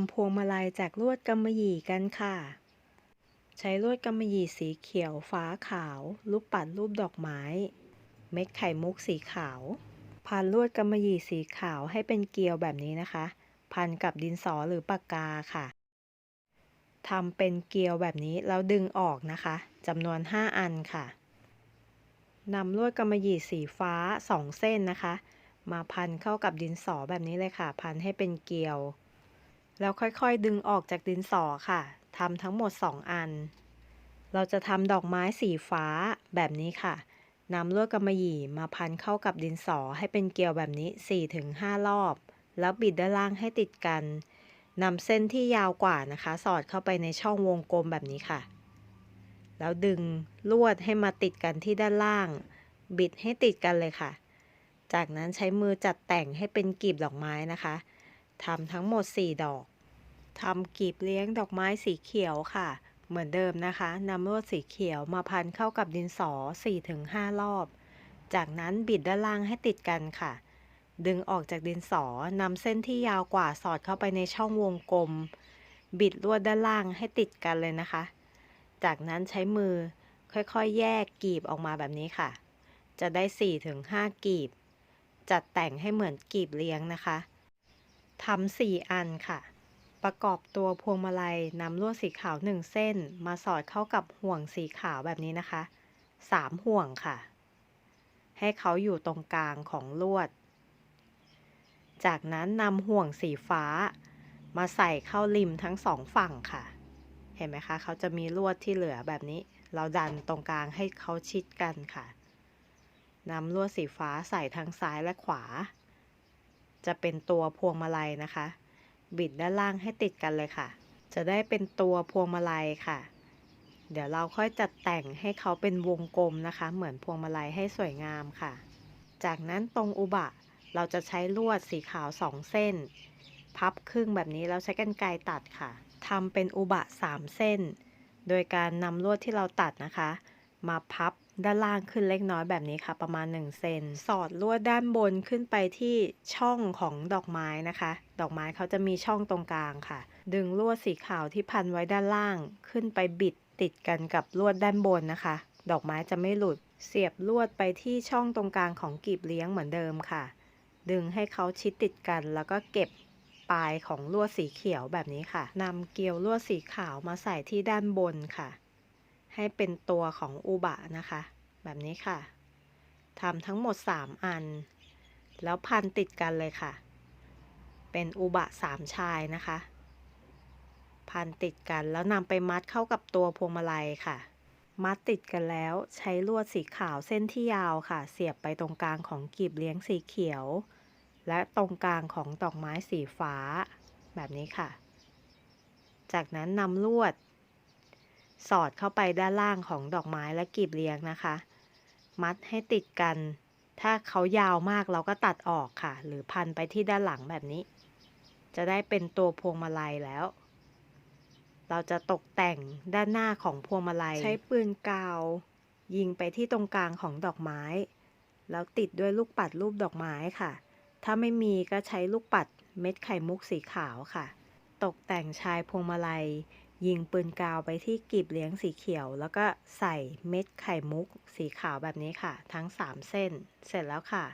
ำพวงมาลัยจากลวดกำมะหยี่กันค่ะ ใช้ลวดกำมะหยี่สีเขียวฟ้าขาวลูกปัดรูปดอกไม้ เม็ดไข่มุกสีขาว พันลวดกำมะหยี่สีขาวให้เป็นเกลียวแบบนี้นะคะ พันกับดินสอหรือปากกาค่ะทำเป็นเกลียวแบบนี้แล้วดึงออกนะคะจำนวน 5 อันค่ะนำลวดกำมะหยี่สีฟ้า 2 เส้นนะคะ มาพันเข้ากับดินสอแบบนี้เลยค่ะ พันให้เป็นเกลียว แล้วค่อยๆดึงออกจากดินสอค่ะทำทั้งหมด 2 อัน เราจะทำดอกไม้สีฟ้าแบบนี้ค่ะนำลวดกำมะหยี่มาพันเข้ากับดินสอให้เป็นเกลียวแบบนี้ 4-5 รอบ แล้วบิดด้านล่างให้ติดกันนำเส้นที่ยาวกว่านะคะ สอดเข้าไปในช่องวงกลมแบบนี้ค่ะ แล้วดึงลวดให้มาติดกันที่ด้านล่าง บิดให้ติดกันเลยค่ะ จากนั้นใช้มือจัดแต่งให้เป็นกลีบดอกไม้นะคะ ทำทั้งหมด 4 ดอกทำกลีบเลี้ยงดอกไม้สีเขียวค่ะ เหมือนเดิมนะคะนำลวดสีเขียวมาพันเข้ากับดินสอ 4-5 รอบ จากนั้นบิดด้านล่างให้ติดกันค่ะ ดึงออกจากดินสอนำเส้นที่ยาวกว่าสอดเข้าไปในช่องวงกลม บิดลวดด้านล่างให้ติดกันเลยนะคะ จากนั้นใช้มือค่อยๆ แยกกลีบออกมาแบบนี้ค่ะ จะได้ 4-5กลีบ จัดแต่งให้เหมือนกลีบเลี้ยงนะคะ ทำสี่อันค่ะ ประกอบตัวพวงมาลัยนำลวดสีขาวหนึ่งเส้น มาสอดเข้ากับห่วงสีขาวแบบนี้นะคะสามห่วงค่ะ ให้เขาอยู่ตรงกลางของลวด จากนั้นนำห่วงสีฟ้า มาใส่เข้าริมทั้งสองฝั่งค่ะ เห็นไหมคะ เขาจะมีลวดที่เหลือแบบนี้ เราดันตรงกลางให้เขาชิดกันค่ะนำลวดสีฟ้าใส่ทั้งซ้ายและขวา จะเป็นตัวพวงมาลัยนะคะ บิดด้านล่างให้ติดกันเลยค่ะ จะได้เป็นตัวพวงมาลัยค่ะ เดี๋ยวเราค่อยจัดแต่งให้เขาเป็นวงกลมนะคะ เหมือนพวงมาลัยให้สวยงามค่ะ จากนั้นตรงอุบะเราจะใช้ลวดสีขาวสองเส้น พับครึ่งแบบนี้แล้วใช้กรรไกรตัดค่ะทำเป็นอุบะ3เส้น โดยการนำลวดที่เราตัดนะคะ มาพับด้านล่างขึ้นเล็กน้อยแบบนี้ค่ะ ประมาณ 1 เซน สอดลวดด้านบนขึ้นไปที่ช่องของดอกไม้นะคะ ดอกไม้เขาจะมีช่องตรงกลางค่ะ ดึงลวดสีขาวที่พันไว้ด้านล่าง ขึ้นไปบิดติดกันกับลวดด้านบนนะคะ ดอกไม้จะไม่หลุด เสียบลวดไปที่ช่องตรงกลางของกลีบเลี้ยงเหมือนเดิมค่ะ ดึงให้เขาชิดติดกันแล้วก็เก็บปลายของลวดสีเขียวแบบนี้ค่ะนำเกลียวลวดสีขาวมาใส่ที่ด้านบนค่ะ ให้เป็นตัวของอุบะนะคะ แบบนี้ค่ะทำทั้งหมด 3 อัน แล้วพันติดกันเลยค่ะ เป็นอุบะสามชายนะคะ พันติดกันแล้วนำไปมัดเข้ากับตัวพวงมาลัยค่ะ มัดติดกันแล้วใช้ลวดสีขาวเส้นที่ยาวค่ะ เสียบไปตรงกลางของกีบเลี้ยงสีเขียว และตรงกลางของดอกไม้สีฟ้า แบบนี้ค่ะ จากนั้นนำลวด สอดเข้าไปด้านล่างของดอกไม้และกลีบเลี้ยงนะคะ มัดให้ติดกัน ถ้าเขายาวมากเราก็ตัดออกค่ะ หรือพันไปที่ด้านหลังแบบนี้ จะได้เป็นตัวพวงมาลัยแล้ว เราจะตกแต่งด้านหน้าของพวงมาลัย ใช้ปืนกาว ยิงไปที่ตรงกลางของดอกไม้ แล้วติดด้วยลูกปัดรูปดอกไม้ค่ะ ถ้าไม่มีก็ใช้ลูกปัดเม็ดไข่มุกสีขาวค่ะ ตกแต่งชายพวงมาลัย ยิงปืนกาวไปที่กีบเลี้ยงสีเขียว แล้วก็ใส่เม็ดไข่มุกสีขาวแบบนี้ค่ะ ทั้ง 3 เส้น เสร็จแล้วค่ะ